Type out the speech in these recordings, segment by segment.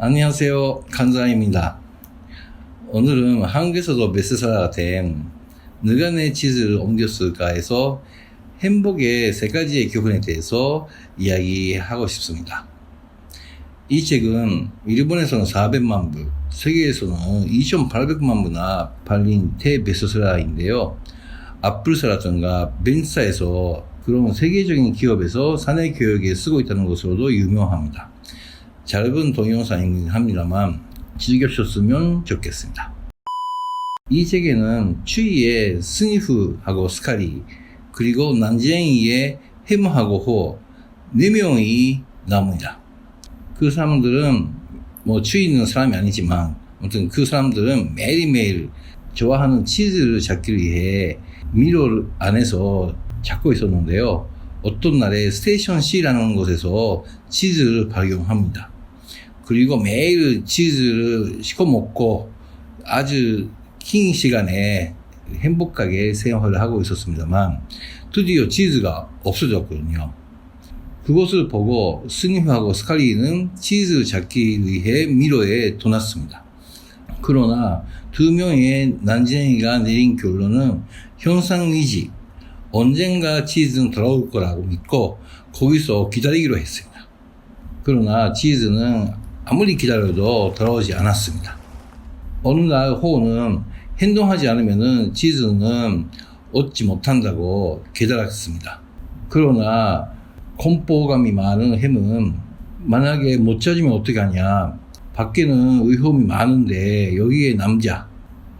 안녕하세요. 간사입니다. 오늘은 한국에서도 베스트셀러가 된 누가 내 치즈를 옮겼을까에서 행복의 세 가지의 교훈에 대해서 이야기하고 싶습니다. 이 책은 일본에서는 400만 부, 세계에서는 2,800만 부나 팔린 대베스트셀러인데요. 애플사라든가 벤츠사에서 그런 세계적인 기업에서 사내 교육에 쓰고 있다는 것으로도 유명합니다. 짧은 동영상이긴 합니다만 즐겨주셨으면 좋겠습니다. 이 책에는 추위의 스니프하고 스카리 그리고 난쟁이의 해무하고 호 4명이 나옵니다. 그 사람들은 뭐 추위 있는 사람이 아니지만 아무튼 그 사람들은 매일매일 좋아하는 치즈를 잡기 위해 미로 안에서 찾고 있었는데요. 어떤 날에 스테이션 C라는 곳에서 치즈를 발견합니다. 그리고 매일 치즈를 시켜 먹고 아주 긴 시간에 행복하게 생활을 하고 있었습니다만 드디어 치즈가 없어졌거든요. 그것을 보고 스님하고 스칼리는 치즈 잡기 위해 미로에 떠났습니다. 그러나 두 명의 난쟁이가 내린 결론은 현상 위지 언젠가 치즈는 돌아올 거라고 믿고 거기서 기다리기로 했습니다. 그러나 치즈는 아무리 기다려도 돌아오지 않았습니다. 어느 날 호는 행동하지 않으면 치즈는 얻지 못한다고 깨달았습니다. 그러나 공포감이 많은 햄은 만약에 못 찾으면 어떻게 하냐. 밖에는 의혹이 많은데 여기에 남자.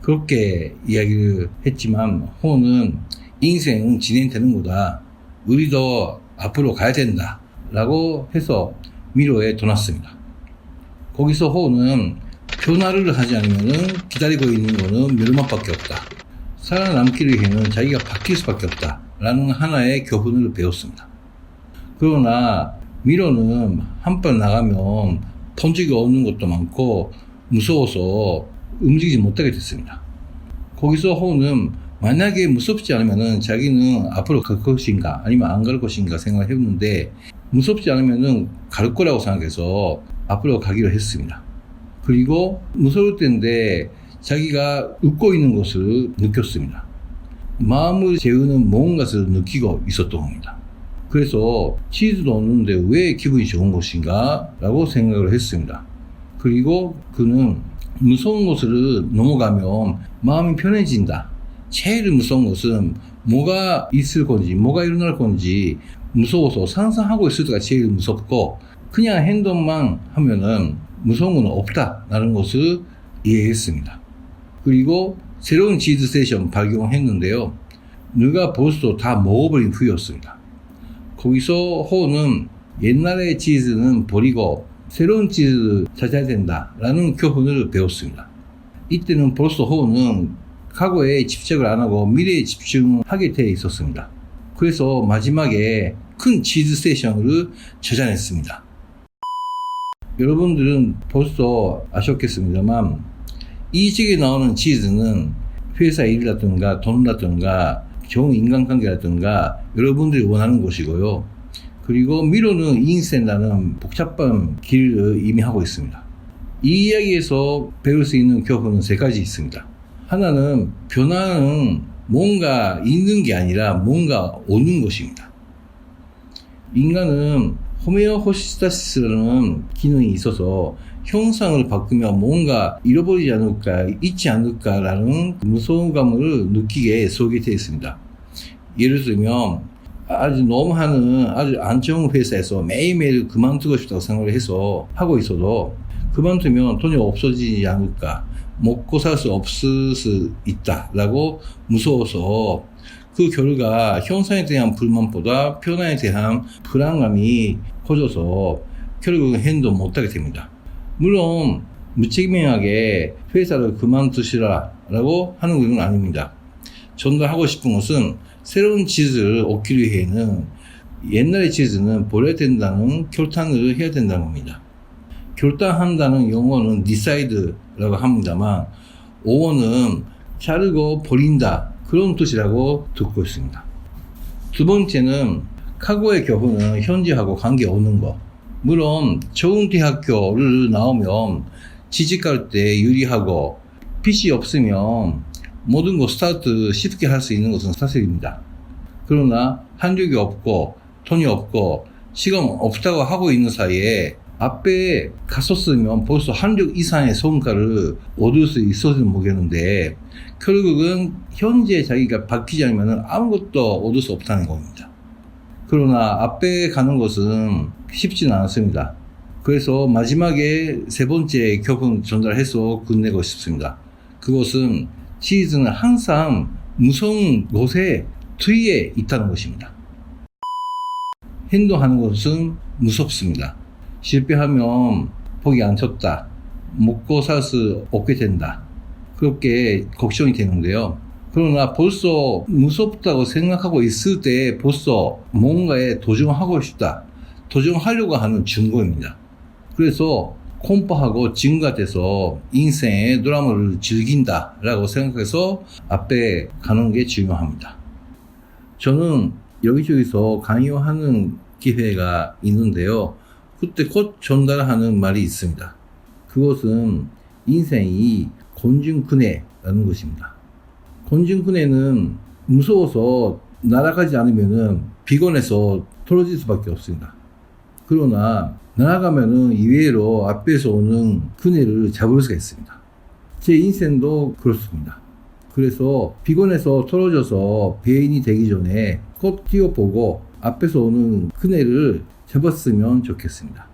그렇게 이야기를 했지만 호는 인생은 진행되는 거다. 우리도 앞으로 가야 된다. 라고 해서 미로에 떠났습니다. 거기서 호는 변화를 하지 않으면 기다리고 있는 거는 멸망밖에 없다. 살아남기 위해는 자기가 바뀔 수밖에 없다. 라는 하나의 교훈을 배웠습니다. 그러나 미로는 한 번 나가면 펀지가 없는 것도 많고 무서워서 움직이지 못하게 됐습니다. 거기서 호는 만약에 무섭지 않으면 자기는 앞으로 갈 것인가 아니면 안 갈 것인가 생각을 했는데 무섭지 않으면 갈 거라고 생각해서 앞으로 가기로 했습니다. 그리고 무서울 때인데 자기가 웃고 있는 것을 느꼈습니다. 마음을 재우는 뭔가를 느끼고 있었던 겁니다. 그래서 치즈도 없는데 왜 기분이 좋은 것인가? 라고 생각을 했습니다. 그리고 그는 무서운 것을 넘어가면 마음이 편해진다. 제일 무서운 것은 뭐가 있을 건지, 뭐가 일어날 건지 무서워서 상상하고 있을 때가 제일 무섭고 그냥 행동만 하면은 무서운 건 없다라는 것을 이해했습니다. 그리고 새로운 치즈 스테이션 발견했는데요. 누가 벌써 다 먹어버린 후였습니다. 거기서 호는 옛날의 치즈는 버리고 새로운 치즈를 찾아야 된다라는 교훈을 배웠습니다. 이때는 벌써 호는 과거에 집착을 안 하고 미래에 집중하게 돼 있었습니다. 그래서 마지막에 큰 치즈 스테이션을 찾아냈습니다. 여러분들은 벌써 아셨겠습니다만 이 책에 나오는 치즈는 회사 일이라든가 돈이라든가 좋은 인간관계라든가 여러분들이 원하는 것이고요. 그리고 미로는 인생이라는 복잡한 길을 이미 하고 있습니다. 이 이야기에서 배울 수 있는 교훈은 세 가지 있습니다. 하나는 변화는 뭔가 있는 게 아니라 뭔가 오는 것입니다. 인간은 호메오호시스타시스라는 기능이 있어서 형상을 바꾸면 뭔가 잃어버리지 않을까, 잊지 않을까라는 무서운 감을 느끼게 속이 되어 있습니다. 예를 들면, 아주 너무 하는 아주 안 좋은 회사에서 매일매일 그만두고 싶다고 생각을 해서 하고 있어도 그만두면 돈이 없어지지 않을까, 먹고 살 수 없을 수 있다라고 무서워서 그 결과 형상에 대한 불만보다 변화에 대한 불안감이 커져서 결국은 행동 못하게 됩니다. 물론 무책임하게 회사를 그만두시라 라고 하는 것은 아닙니다. 전달하고 싶은 것은 새로운 치즈를 얻기 위해는 옛날의 치즈는 버려야 된다는 결단을 해야 된다는 겁니다. 결단한다는 용어는 decide라고 합니다만 오어는 자르고 버린다 그런 뜻이라고 듣고 있습니다. 두 번째는 카고의 교훈은 현지하고 관계없는 것. 물론 좋은 대학교를 나오면 취직할 때 유리하고 PC 없으면 모든 거 스타트 쉽게 할 수 있는 것은 사실입니다. 그러나 한력이 없고 돈이 없고 시간 없다고 하고 있는 사이에 앞에 갔었으면 벌써 한력 이상의 성과를 얻을 수 있었을 모르겠는데 결국은 현재 자기가 바뀌지 않으면 아무것도 얻을 수 없다는 겁니다. 그러나 앞에 가는 것은 쉽지는 않습니다. 그래서 마지막에 세 번째 교훈 전달해서 끝내고 싶습니다. 그것은 치즈는 항상 무서운 곳에 뒤에 있다는 것입니다. 행동하는 것은 무섭습니다. 실패하면 포기 안 쳤다. 먹고 살 수 없게 된다. 그렇게 걱정이 되는데요. 그러나 벌써 무섭다고 생각하고 있을 때 벌써 뭔가에 도전하고 싶다. 도전하려고 하는 증거입니다. 그래서 콤파하고 같아서 인생의 드라마를 즐긴다라고 생각해서 앞에 가는 게 중요합니다. 저는 여기저기서 강의하는 기회가 있는데요. 그때 곧 전달하는 말이 있습니다. 그것은 인생이 곤중군해라는 것입니다. 곤중군해는 무서워서 날아가지 않으면 비건해서 떨어질 수밖에 없습니다. 그러나 날아가면은 이외로 앞에서 오는 그네를 잡을 수가 있습니다. 제 인생도 그렇습니다. 그래서 비건해서 떨어져서 배인이 되기 전에 꼭 뛰어보고 앞에서 오는 그네를 잡았으면 좋겠습니다.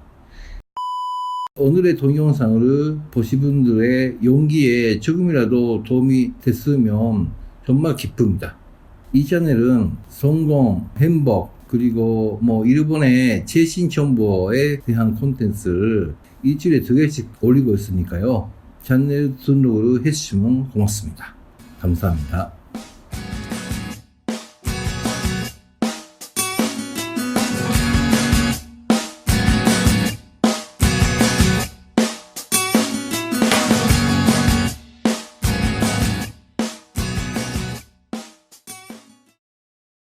오늘의 동영상을 보신 분들의 용기에 조금이라도 도움이 됐으면 정말 기쁩니다. 이 채널은 성공, 행복, 그리고 뭐 일본의 최신 정보에 대한 콘텐츠를 일주일에 두 개씩 올리고 있으니까요. 채널 등록을 해주시면 고맙습니다. 감사합니다.